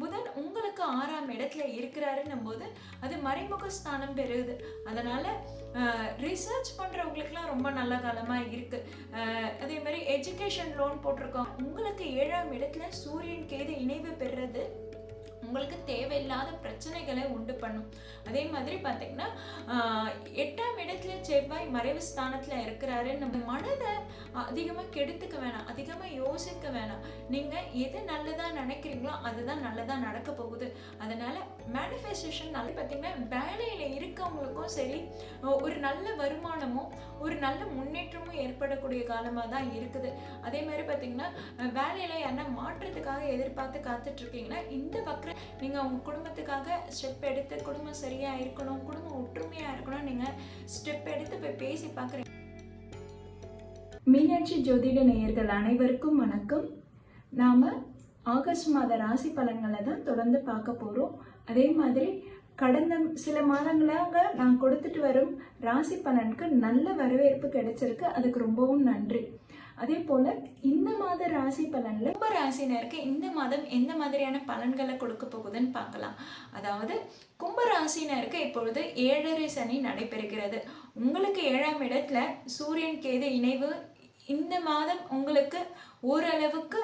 புதன் உங்களுக்கு ஆறாம் இடத்துல இருக்கிறாருன்னும் போது அது மறைமுக ஸ்தானம் பெறுது. அதனால ரிசர்ச் பண்ணுறவங்களுக்குலாம் ரொம்ப நல்ல காலமாக இருக்கு. அதே மாதிரி எஜுகேஷன் லோன் போட்டிருக்கோம். உங்களுக்கு ஏழாம் இடத்துல சூரியன் கேது இணைவு பெறுறது உங்களுக்கு தேவையில்லாத பிரச்சனைகளை உண்டு பண்ணும். அதே மாதிரி பார்த்தீங்கன்னா எட்டாம் இடத்துல செவ்வாய் மறைவு ஸ்தானத்தில் இருக்கிறாரு நம்ம மனதை அதிகமாக கெடுத்துக்க வேணாம் அதிகமாக யோசிக்க வேணாம். நீங்கள் எது நல்லதாக நினைக்கிறீங்களோ அதுதான் நல்லதாக நடக்க போகுது. அதனால் மேனிஃபெஸ்டேஷன் நல்ல பார்த்தீங்கன்னா வேலையில் இருக்கவங்களுக்கும் சரி ஒரு நல்ல வருமானமும் ஒரு நல்ல முன்னேற்றமும் ஏற்படக்கூடிய காலமாக தான் இருக்குது. அதே மாதிரி பார்த்தீங்கன்னா வேலையில் யாருன்னா மாற்றத்துக்காக எதிர்பார்த்து காத்துட்ருக்கீங்கன்னா இந்த பக்கம் நீங்கள் உங்கள் குடும்பத்துக்காக ஸ்டெப் எடுத்து குடும்பம் சரியாக இருக்கணும் குடும்பம் ஒற்றுமையாக இருக்கணும் நீங்கள் ஸ்டெப் எடுத்து போய் பேசி பார்க்குறீங்க மீனாட்சி ஜோதிட நேயர்கள் அனைவருக்கும் வணக்கம். நாம் ஆகஸ்ட் மாத ராசி பலன்களை தான் தொடர்ந்து பார்க்க போகிறோம் அதே மாதிரி கடந்த சில மாதங்களாக நான் கொடுத்துட்டு வரும் ராசி பலனுக்கு நல்ல வரவேற்பு கிடைச்சிருக்கு. அதுக்கு ரொம்பவும் நன்றி. அதே போல் இந்த மாத ராசி பலனில் ரொம்ப ராசினருக்கு இந்த மாதம் எந்த மாதிரியான பலன்களை கொடுக்க போகுதுன்னு பார்க்கலாம். அதாவது கும்ப ராசினருக்கு இப்பொழுது ஏழரை சனி நடைபெறுகிறது. உங்களுக்கு ஏழாம் இடத்துல சூரியன் கேது இணைவு இந்த மாதம் உங்களுக்கு ஓரளவுக்கு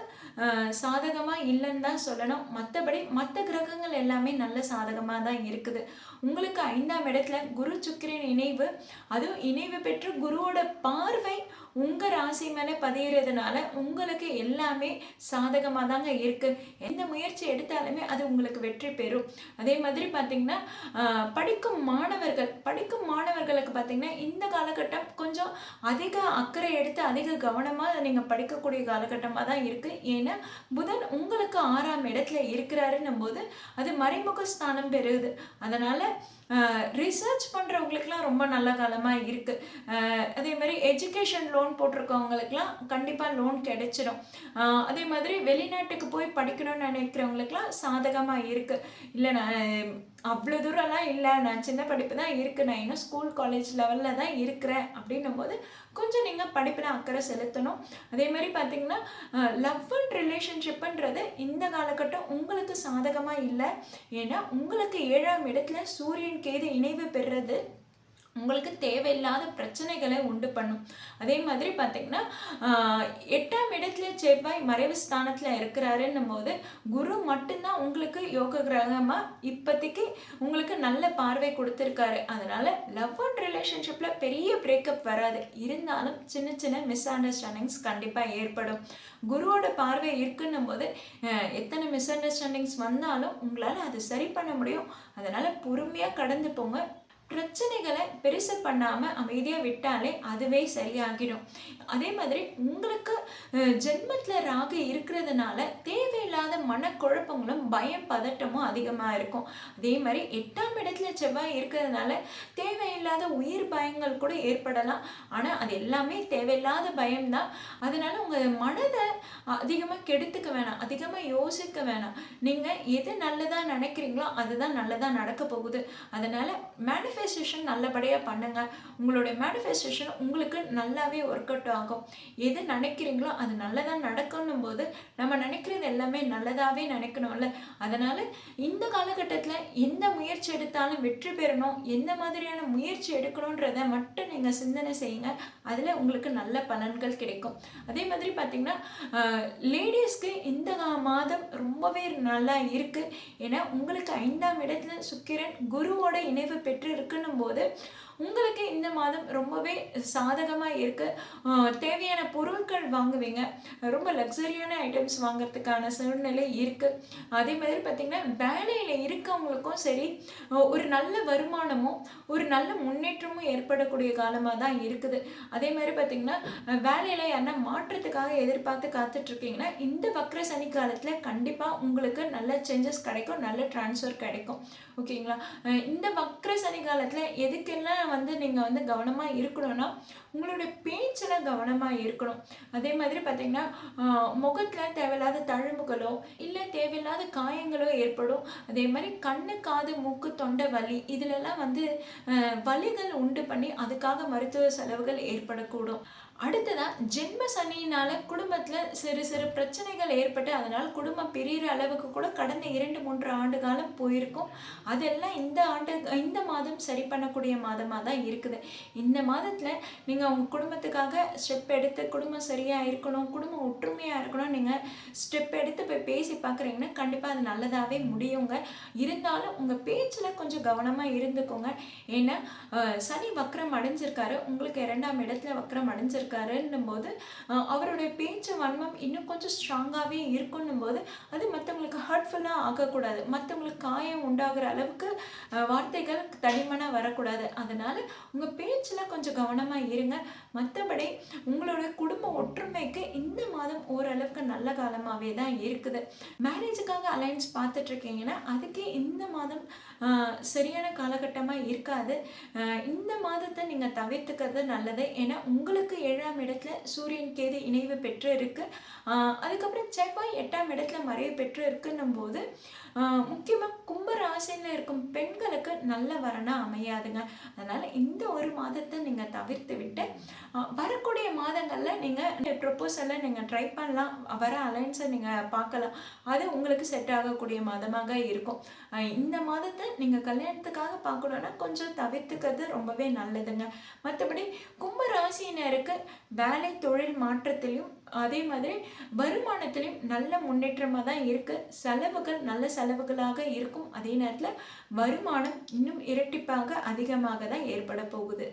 சாதகமாக இல்லைன்னு தான் சொல்லணும். மற்றபடி மற்ற கிரகங்கள் எல்லாமே நல்ல சாதகமாக தான் இருக்குது. உங்களுக்கு ஐந்தாம் இடத்துல குரு சுக்கிரன் இணைவு. அதுவும் இணைவு பெற்று குருவோட பார்வை உங்கள் ராசி மேலே பதியுறதுனால உங்களுக்கு எல்லாமே சாதகமாக தாங்க இருக்குது எந்த முயற்சி எடுத்தாலுமே அது உங்களுக்கு வெற்றி பெறும். அதே மாதிரி பார்த்திங்கன்னா படிக்கும் மாணவர்கள் படிக்கும் மாணவர்களுக்கு பார்த்திங்கன்னா இந்த காலகட்டம் கொஞ்சம் அதிக அக்கறை எடுத்து அதிக கவனமாக நீங்கள் படிக்கக்கூடிய காலகட்டமாக தான் இருக்குது ஏன்னா புதன் உங்களுக்கு ஆறாம் இடத்துல இருக்கிறாருன்னும் போது அது மறைமுக ஸ்தானம் பெறுது. அதனால் ரிசர்ச் பண்ணுறவங்களுக்குலாம் ரொம்ப நல்ல காலமாக இருக்குது அதே மாதிரி எஜுகேஷன் லோன் போட்டிருக்கவங்களுக்குலாம் கண்டிப்பாக லோன் கிடைச்சிடும் அதே மாதிரி வெளிநாட்டுக்கு போய் படிக்கணும்னு நினைக்கிறவங்களுக்குலாம் சாதகமாக இருக்குது இல்லை நான் அவ்வளோ தூரம்லாம் இல்லை. நான் சின்ன படிப்பு தான் இருக்குது நான் இன்னும் ஸ்கூல் காலேஜ் லெவலில் தான் இருக்கிறேன் அப்படின்னும் போது கொஞ்சம் நீங்கள் படிப்பில் அக்கறை செலுத்தணும். அதே மாதிரி பார்த்தீங்கன்னா லவ் அண்ட் ரிலேஷன்ஷிப்புன்றது இந்த காலகட்டம் உங்களுக்கு சாதகமாக இல்லை. ஏன்னா உங்களுக்கு ஏழாம் இடத்துல சூரியன் கேது இணைவு பெறுறது உங்களுக்கு தேவையில்லாத பிரச்சனைகளை உண்டு பண்ணும். அதே மாதிரி பார்த்தீங்கன்னா எட்டாம் இடத்துல செவ்வாய் மறைவு ஸ்தானத்தில் இருக்கிறாருன்னும் போது குரு மட்டும்தான் உங்களுக்கு யோக கிரகமாக இப்போதைக்கு உங்களுக்கு நல்ல பார்வை கொடுத்துருக்காரு. அதனால லவ் அண்ட் ரிலேஷன்ஷிப்பில் பெரிய பிரேக்கப் வராது. இருந்தாலும் சின்ன சின்ன மிஸ் அண்டர்ஸ்டாண்டிங்ஸ் கண்டிப்பாக ஏற்படும். குருவோட பார்வை இருக்குன்னும் போது எத்தனை மிஸ் அண்டர்ஸ்டாண்டிங்ஸ் வந்தாலும் உங்களால் அது சரி பண்ண முடியும். அதனால் பொறுமையாக கடந்து போங்க. பிரச்சனைகளை பெருசு பண்ணாமல் அமைதியாக விட்டாலே அதுவே சரியாகிடும். அதே மாதிரி உங்களுக்கு ஜென்மத்தில் ராகு இருக்கிறதுனால தேவையில்லாத மனக்குழப்பங்களும் பயம் பதட்டமும் அதிகமாக இருக்கும். அதே மாதிரி எட்டாம் இடத்துல செவ்வாய் இருக்கிறதுனால தேவையில்லாத உயிர் பயங்கள் கூட ஏற்படலாம். ஆனால் அது எல்லாமே தேவையில்லாத பயம்தான். அதனால உங்கள் மனதை அதிகமாக கெடுத்துக்க வேணாம். அதிகமாக யோசிக்க வேணாம். நீங்கள் எது நல்லதாக நினைக்கிறீங்களோ அதுதான் நல்லதாக நடக்க போகுது. அதனால் மேனிஃபெஸ்டேஷன் நல்லபடியாக பண்ணுங்க. உங்களுடைய மேனிஃபெஸ்டேஷன் உங்களுக்கு நல்லாவே ஒர்க் அவுட் ஆகும். எது நினைக்கிறீங்களோ அது நல்லதாக நடக்கணும் போது நம்ம நினைக்கிறது எல்லாமே நல்லதாகவே நினைக்கணும்ல. அதனால் இந்த காலகட்டத்தில் எந்த முயற்சி எடுத்தாலும் வெற்றி பெறணும் எந்த மாதிரியான முயற்சி எடுக்கணுன்றதை மட்டும் நீங்கள் சிந்தனை செய்யுங்க. அதில் உங்களுக்கு நல்ல பலன்கள் கிடைக்கும். அதே மாதிரி பார்த்தீங்கன்னா லேடிஸ்க்கு இந்த மாதம் ரொம்பவே நல்லா இருக்குது ஏன்னா உங்களுக்கு ஐந்தாம் இடத்துல சுக்கிரன் குருவோட இணைவு பெற்று இருக்குன்னும் போது உங்களுக்கு இந்த மாதம் ரொம்பவே சாதகமாக இருக்குது தேவையான பொருட்கள் வாங்குவீங்க. ரொம்ப லக்ஸரியான ஐட்டம்ஸ் வாங்குறதுக்கான சூழ்நிலை இருக்குது அதே மாதிரி பார்த்திங்கன்னா வேலையில் இருக்கவங்களுக்கும் சரி ஒரு நல்ல வருமானமும் ஒரு நல்ல முன்னேற்றமும் ஏற்படக்கூடிய காலமாக தான் இருக்குது. அதே மாதிரி பார்த்திங்கன்னா வேலையில் யாருன்னா மாற்றத்துக்காக எதிர்பார்த்து காத்துட்ருக்கீங்கன்னா இந்த வக்ர சனி காலத்தில் கண்டிப்பாக உங்களுக்கு நல்ல சேஞ்சஸ் கிடைக்கும் நல்ல ட்ரான்ஸ்ஃபர் கிடைக்கும். ஓகேங்களா? இந்த வக்ர சனி காலத்தில் எதுக்கெல்லாம் வந்து நீங்கள் வந்து கவனமாக இருக்கணும்னா உங்களுடைய பேச்சில் கவனமாக இருக்கணும். அதே மாதிரி பார்த்தீங்கன்னா முகத்தில் தேவையில்லாத தழும்புகளோ இல்லை தேவையில்லாத காயங்களோ ஏற்படும். அதே மாதிரி கண்ணு காது மூக்கு தொண்டை வலி இதிலெல்லாம் வந்து வலிகள் உண்டு பண்ணி அதுக்காக மருத்துவ செலவுகள் ஏற்படக்கூடும். அடுத்ததாக ஜென்ம சனியினால் குடும்பத்தில் சிறு சிறு பிரச்சனைகள் ஏற்பட்டு அதனால் குடும்பம் பிரிகிற அளவுக்கு கூட கடந்த இரண்டு மூன்று ஆண்டு காலம் போயிருக்கும். அதெல்லாம் இந்த ஆண்டு இந்த மாதம் சரி பண்ணக்கூடிய மாதமாக தான் இருக்குது. இந்த மாதத்தில் நீங்கள் உங்கள் குடும்பத்துக்காக ஸ்டெப் எடுத்து குடும்பம் சரியாக இருக்கணும் குடும்பம் ஒற்றுமையாக இருக்கணும் நீங்கள் ஸ்டெப் எடுத்து போய் பேசி பார்க்குறீங்கன்னா கண்டிப்பாக அது நல்லதாகவே முடியுங்க. இருந்தாலும் உங்கள் பேச்சில் கொஞ்சம் கவனமாக இருந்துக்கோங்க. ஏன்னா சனி வக்கரம் அடைஞ்சிருக்காரு. உங்களுக்கு இரண்டாம் இடத்துல வக்ரம் அடைஞ்சிருக்காருன்னும் போது அவருடைய பேச்சு வன்மம் இன்னும் கொஞ்சம் ஸ்ட்ராங்காகவே இருக்குன்னும் போது அது மற்றவங்களுக்கு ஹர்ட்ஃபுல்லாக ஆகக்கூடாது. மற்றவங்களுக்கு காயம் உண்டாகிற அளவுக்கு வார்த்தைகள் தடிமனாக வரக்கூடாது. அதனால் உங்கள் பேச்சில் கொஞ்சம் கவனமாக இருங்க. மற்றபடி உங்களுடைய குடும்ப ஒற்றுமைக்கு இந்த மாதம் ஓரளவுக்கு நல்ல காலமாகவே தான் இருக்குது. மேரேஜுக்காக அலைன்ஸ் பார்த்துட்ருக்கீங்கன்னா அதுக்கே இந்த மாதம் சரியான காலகட்டமாக இருக்காது. இந்த மாதத்தை நீங்கள் தவிர்த்துக்கிறது நல்லது. ஏன்னா உங்களுக்கு ஏழாம் இடத்துல சூரியன் கேது இணைவு பெற்று இருக்கு அதுக்கப்புறம் செவ்வாய் எட்டாம் இடத்துல மறைவு பெற்று இருக்குன்னும் போது முக்கியமாக கும்ப ராசியில் இருக்கும் பெண்களுக்கு நல்ல வரனாக அமையாதுங்க. அதனால் இந்த ஒரு மாதத்தை நீங்கள் தவிர்த்து விட்டு வரக்கூடிய மாதங்களில் நீங்கள் ப்ரொப்போசலை நீங்கள் ட்ரை பண்ணலாம். வர அலைன்ஸை நீங்கள் பார்க்கலாம். அது உங்களுக்கு செட் ஆகக்கூடிய மாதமாக இருக்கும். இந்த மாதத்தை நீங்கள் கல்யாணத்துக்காக பார்க்கணுன்னா கொஞ்சம் தவிர்த்துக்கிறது ரொம்பவே நல்லதுங்க. மற்றபடி கும்ப ராசியினருக்கு வேலை தொழில் மாற்றத்திலையும் அதே மாதிரி வருமானத்திலையும் நல்ல முன்னேற்றமாக தான் இருக்குது செலவுகள் நல்ல செலவுகளாக இருக்கும். அதே நேரத்தில் வருமானம் இன்னும் இரட்டிப்பாக அதிகமாக தான் ஏற்பட போகுது.